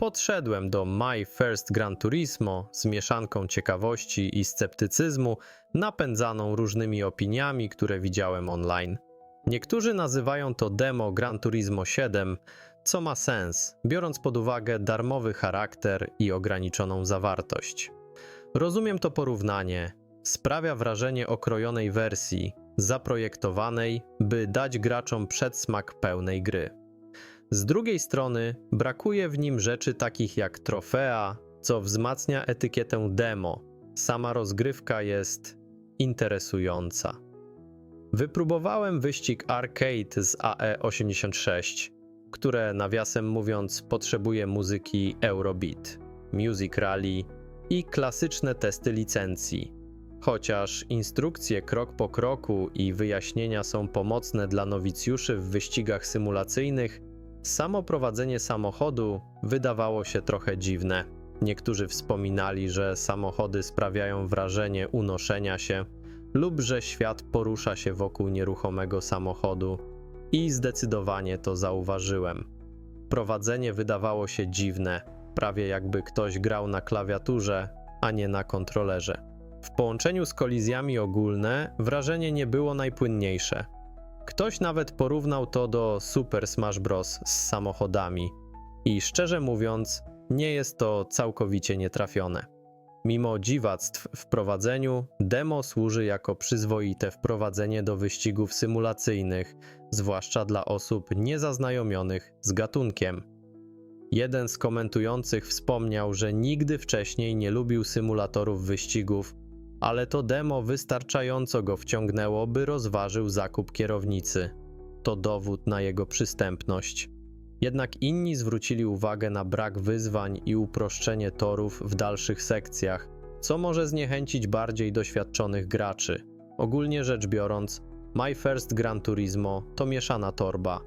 podszedłem do My First Gran Turismo z mieszanką ciekawości i sceptycyzmu, napędzaną różnymi opiniami, które widziałem online. Niektórzy nazywają to demo Gran Turismo 7, co ma sens, biorąc pod uwagę darmowy charakter i ograniczoną zawartość. Rozumiem to porównanie. Sprawia wrażenie okrojonej wersji, zaprojektowanej, by dać graczom przedsmak pełnej gry. Z drugiej strony, brakuje w nim rzeczy takich jak trofea, co wzmacnia etykietę demo. Sama rozgrywka jest interesująca. Wypróbowałem wyścig arcade z AE86, które nawiasem mówiąc potrzebuje muzyki Eurobeat, Music Rally i klasyczne testy licencji. Chociaż instrukcje krok po kroku i wyjaśnienia są pomocne dla nowicjuszy w wyścigach symulacyjnych, samo prowadzenie samochodu wydawało się trochę dziwne. Niektórzy wspominali, że samochody sprawiają wrażenie unoszenia się lub że świat porusza się wokół nieruchomego samochodu i zdecydowanie to zauważyłem. Prowadzenie wydawało się dziwne, prawie jakby ktoś grał na klawiaturze, a nie na kontrolerze. W połączeniu z kolizjami ogólne wrażenie nie było najpłynniejsze. Ktoś nawet porównał to do Super Smash Bros. z samochodami i szczerze mówiąc, nie jest to całkowicie nietrafione. Mimo dziwactw w prowadzeniu, demo służy jako przyzwoite wprowadzenie do wyścigów symulacyjnych, zwłaszcza dla osób niezaznajomionych z gatunkiem. Jeden z komentujących wspomniał, że nigdy wcześniej nie lubił symulatorów wyścigów, ale to demo wystarczająco go wciągnęło, by rozważył zakup kierownicy. To dowód na jego przystępność. Jednak inni zwrócili uwagę na brak wyzwań i uproszczenie torów w dalszych sekcjach, co może zniechęcić bardziej doświadczonych graczy. Ogólnie rzecz biorąc, My First Gran Turismo to mieszana torba.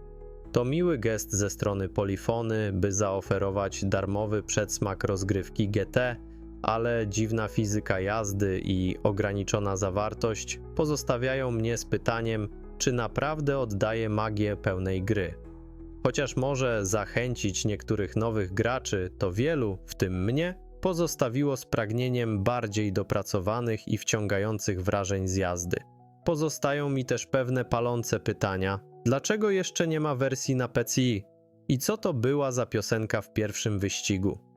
To miły gest ze strony Polifony, by zaoferować darmowy przedsmak rozgrywki GT, ale dziwna fizyka jazdy i ograniczona zawartość pozostawiają mnie z pytaniem, czy naprawdę oddaje magię pełnej gry. Chociaż może zachęcić niektórych nowych graczy, to wielu, w tym mnie, pozostawiło z pragnieniem bardziej dopracowanych i wciągających wrażeń z jazdy. Pozostają mi też pewne palące pytania: dlaczego jeszcze nie ma wersji na PCI? I co to była za piosenka w pierwszym wyścigu?